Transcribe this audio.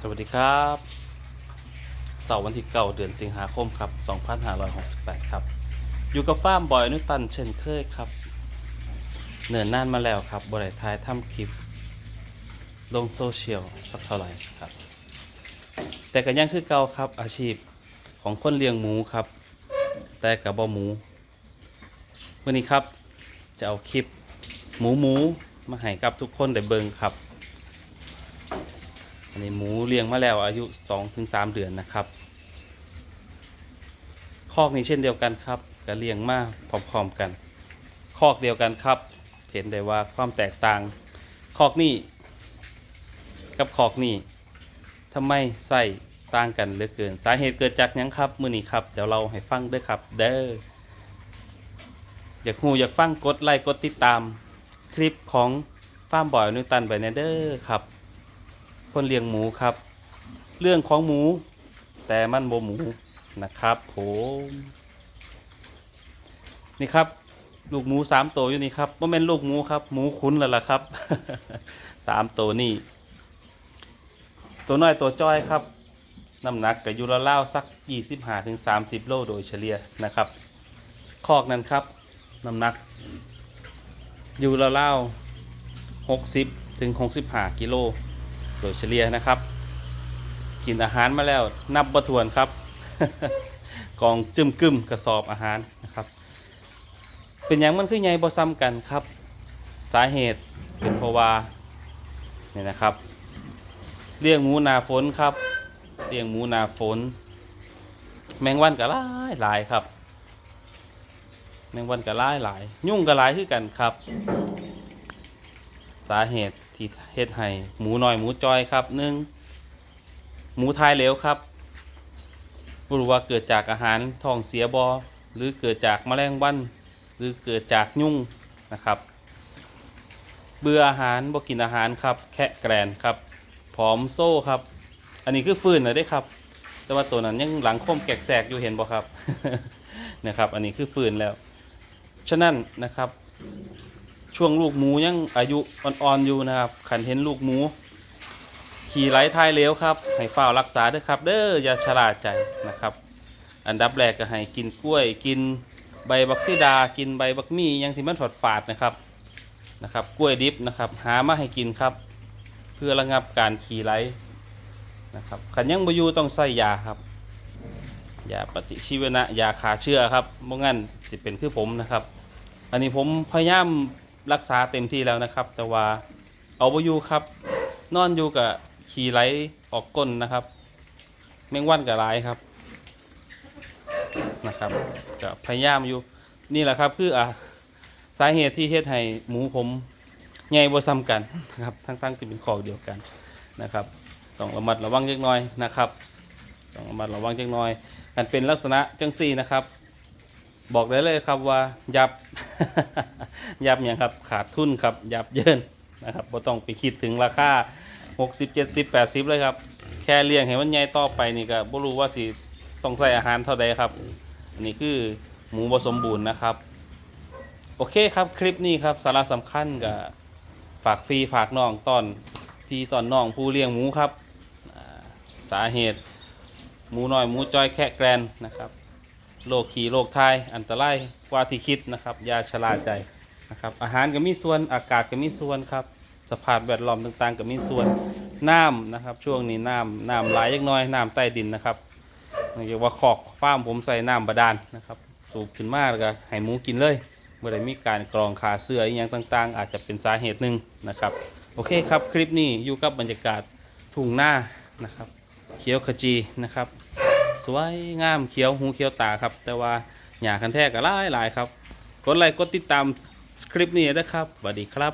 สวัสดีครับ เสาร์วันที่เก้าเดือนสิงหาคมครับ 2568 ครับ อยู่กับฟ้าร์มบอยอนุตันเช่นเคยครับ เนิ่นนานมาแล้วครับบริทายทำคลิป ลงโซเชียลสักเท่าไหร่ครับ แต่ก็ยังคือเก่าครับอาชีพของคนเลี้ยงหมูครับ แต่กับบ่หมู วันนี้ครับจะเอาคลิปหมูหมูมาให้กับทุกคนได้เบิ่งครับ อันนี้หมูเลี้ยงมาแล้วอายุ 2-3 เดือนนะครับคอกนี้เช่นเดียวกันครับก็เลี้ยงมาพร้อมๆกัน คอกเดียวกันครับ เห็นได้ว่าความแตกต่าง คอกนี้กับคอกนี้ทำไมใส่ต่างกันเหลือเกิน สาเหตุเกิดจากยังครับมือนี้ครับเดี๋ยวเราให้ฟังด้วยครับ เด้ออยากฮู้อยากฟังกดไลค์กดติดตาม คลิปของฟาร์มบอยนิวตันไปแนเด้อครับ คนเลี้ยงหมูครับ เรื่องของหมู แต่มันโบหมูนะครับผมนี่ครับ ลูกหมูสามตัวอยู่นี่ครับว่าเป็นลูกหมูครับ หมูคุ้นแล้วล่ะครับสามตัวนี่ตัวน้อยตัวจ้อยครับน้ำหนักกับยูราเล่าสักยี่สิบห้าถึงสามสิบโลโดยเฉลี่ยนะครับคอกนั้นครับน้ำหนักยูราเล่าหกสิบถึงหกสิบห้ากิโล โดยเฉลี่ยนะครับ กินอาหารมาแล้วนับประทวนครับกองจึมกึมกระสอบอาหารนะครับ เป็นอย่างมันคือไงบ่ซ้ำกันครับ สาเหตุเป็นเพราะว่าเนี่ยนะครับเลี้ยงหมูนาฝนครับเลี้ยงหมูนาฝน แมงวันก็หลายหลายครับ แมงวันก็หลายหลาย ยุ่งก็หลายคือกันครับ สาเหตุที่เฮ็ดให้หมูน้อยหมูจอยครับหนึ่งหมูทายเหลวครับบ่รู้ว่าเกิดจากอาหารท้องเสียบอหรือเกิดจากแมลงวันหรือเกิดจากยุ่งนะครับ เบื่ออาหารบ่กินอาหารครับ แคะแกรนครับผอมโซ่ครับ อันนี้คือฟืนเลยได้ครับ แต่ว่าตัวนั้นยังหลังคมแกกแสกอยู่เห็นบ่ครับนะครับ อันนี้คือฟืนแล้ว ฉะนั้นนะครับ ช่วงลูกหมูยังอายุอ่อนๆอยู่นะครับขันเห็นลูกหมู ขี่ไหลทายเหลวครับให้เฝ้ารักษาด้วยครับ เด้ออย่าชราใจนะครับ อันดับแรกก็ให้กินกล้วย กินใบบักซีดา กินใบบักมี่ยังที่มันฝาดฝาดนะครับนะครับ กล้วยดิบนะครับ หามาให้กินครับ เพื่อระงับการขี่ไหลนะครับขันยังบอยูต้องใส่ยาครับยาปฏิชีวนะยาขาเชื้อครับบ่งั้นจะเป็นคือผมนะครับ อันนี้ผมพยายาม รักษาเต็มที่แล้วนะครับ แต่ว่าเอาไปอยู่ครับ นอนอยู่กับขี่ไหลออกก้นนะครับ แมงวันกับลายครับนะครับก็พยายามอยู่นี่แหละครับคืออะสาเหตุที่เฮ็ดให้หมูผมใหญ่บ่ซ้ำกันนะครับทั้งๆที่เป็นคอกเดียวกันนะครับต้องระมัดระวังเล็กน้อยนะครับต้องระมัดระวังเล็กน้อยกันเป็นลักษณะจังซี่นะครับ บอกได้เลยครับว่ายับ ยับอย่างครับขาดทุนครับยับเยินนะครับบ่ต้องไปคิดถึงราคา60 70 80 เลยครับ แค่เลี้ยงให้มันใหญ่ต่อไปนี่ก็บ่รู้ว่าสิต้องใส่อาหารเท่าใดครับอันนี้คือหมูบ่สมบูรณ์นะครับ โอเคครับคลิปนี้ครับสาระสำคัญกับฝากฟรีฝากน้องตอนพี่ตอนน้องผู้เลี้ยงหมูครับ สาเหตุหมูน้อยหมูจอยแค่แกรนนะครับ โรคขี่โรคทายอันตรายกว่าที่คิดนะครับยาชะลาใจนะครับอาหารก็มีส่วนอากาศก็มีส่วนครับสภาพแวดล้อมต่างๆ ก็มีส่วนน้ำนะครับ ช่วงนี้น้ำน้ำไหลยักน้อยน้ำใต้ดินนะครับเรียกว่าขอกฟ้ามผมใส่น้ำบาดาลนะครับสูบขึ้นมาแล้วก็ให้หมูกินเลยเมื่อใดมีการกรองขาเสื้ออย่างต่างๆ อาจจะเป็นสาเหตุหนึ่งนะครับ โอเคครับคลิปนี้อยู่กับบรรยากาศทุ่งหน้านะครับ เขียวขจีนะครับ สวยงามเขียวหูเขียวตาครับ แต่ว่าหยาคันแท้ก็หลายหลายครับ กดไลค์กดติดตามคลิปนี้นะครับสวัสดีครับ